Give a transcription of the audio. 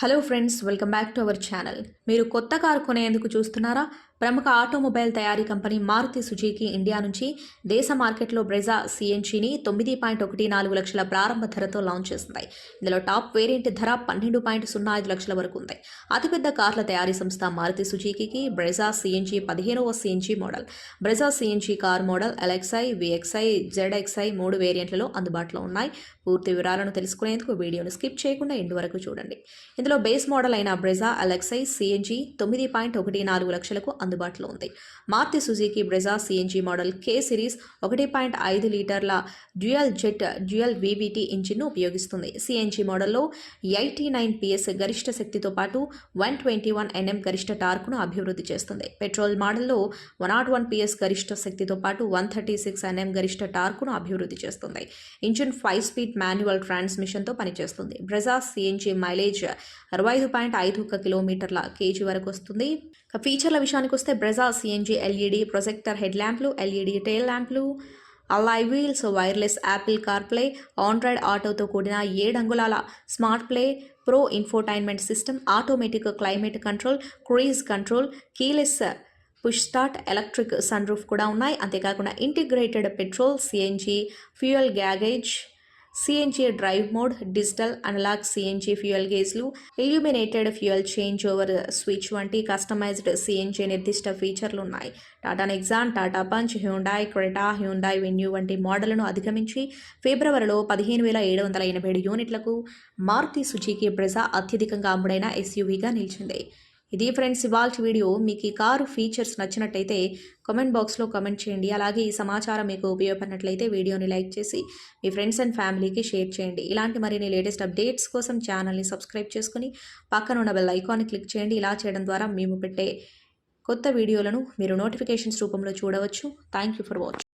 Hello friends welcome back to our channel. మీరు కొత్త car కొనేందుకు చూస్తున్నారా? ప్రముఖ ఆటోమొబైల్ తయారీ కంపెనీ మారుతి సుజుకి ఇండియా నుంచి దేశ మార్కెట్లో బ్రెజా సిఎన్జిని తొమ్మిది పాయింట్ ఒకటి నాలుగు లక్షల ప్రారంభ ధరతో లాంచ్ చేస్తున్నాయి ఇందులో టాప్ వేరియంట్ ధర పన్నెండు పాయింట్ సున్నా ఐదు లక్షల వరకు ఉంది. అతిపెద్ద కార్ల తయారీ సంస్థ మారుతి సుజీకి బ్రెజా సిఎన్జి పదిహేనవ CNG model. Brezza CNG car model LXi VXi ZXi మూడు వేరియంట్లలో అందుబాటులో ఉన్నాయి. పూర్తి వివరాలను తెలుసుకునేందుకు వీడియోను స్కిప్ చేయకుండా ఎండు వరకు చూడండి. ఇందులో బేస్ మోడల్ అయిన బ్రెజా అలెక్సై సిఎన్జి తొమ్మిది పాయింట్ ఒకటి నాలుగు లక్షలకు అందుబాటులో ఉంది. Maruti Suzuki Brezza CNG model K series ఒకటి పాయింట్ ఐదు లీటర్ల డ్యూయల్ జెట్ డ్యూయల్ వీవీటీ ఇంజిన్ను ఉపయోగిస్తుంది. సిఎన్జి మోడల్లో ఎయిటీ నైన్ పిఎస్ గరిష్ట శక్తితో పాటు వన్ ట్వంటీ వన్ ఎన్ఎం గరిష్ట టార్క్ను అభివృద్ధి చేస్తుంది. పెట్రోల్ మోడల్లో వన్ నాట్ వన్ పిఎస్ గరిష్ట శక్తితో పాటు వన్ థర్టీ సిక్స్ ఎన్ఎం గరిష్ట టార్క్ను అభివృద్ధి చేస్తుంది. ఇంజిన్ ఫైవ్ స్పీడ్ మాన్యువల్ ట్రాన్స్మిషన్తో పనిచేస్తుంది. బ్రెజా సిఎన్జి మైలేజ్ అరవై ఐదు పాయింట్ ఐదు ఒక కిలోమీటర్ల కేజీ వరకు వస్తుంది. ఇక ఫీచర్ల విషయానికి వస్తే Brezza CNG LED projector head ల్యాంప్లు LED tail ల్యాంప్లు alloy wheels wireless Apple CarPlay Android ఆటోతో కూడిన ఏడు అంగుళాల smart play pro infotainment system automatic climate control cruise control keyless push start electric sunroof కూడా ఉన్నాయి. అంతేకాకుండా integrated petrol CNG fuel gauge CNG drive mode digital analog CNG fuel గేజ్లు illuminated fuel change over switch వంటి customized CNG నిర్దిష్ట ఫీచర్లు ఉన్నాయి. Tata Nexon Tata Punch Hyundai Creta Hyundai Venue వంటి మోడళ్ళను అధిగమించి ఫిబ్రవరిలో పదిహేను వేల ఏడు వందల ఎనభై ఏడు యూనిట్లకు మారుతి సుజుకి బ్రెజా అత్యధికంగా అమ్ముడైన ఎస్యూవీగా నిలిచింది. ఇది ఫ్రెండ్స్ ఇవాల్ట్ వీడియో. మీకు ఈ కారు ఫీచర్స్ నచ్చినట్టయితే కామెంట్ బాక్స్లో కమెంట్ చేయండి. అలాగే ఈ సమాచారం మీకు ఉపయోగపడినట్లయితే వీడియోని లైక్ చేసి మీ ఫ్రెండ్స్ అండ్ ఫ్యామిలీకి షేర్ చేయండి. ఇలాంటి మరిన్ని లేటెస్ట్ అప్డేట్స్ కోసం ఛానల్ని సబ్స్క్రైబ్ చేసుకుని పక్కన ఉన్న బెల్ ఐకాన్ని క్లిక్ చేయండి. ఇలా చేయడం ద్వారా మేము పెట్టే కొత్త వీడియోలను మీరు నోటిఫికేషన్స్ రూపంలో చూడవచ్చు. Thank you for watching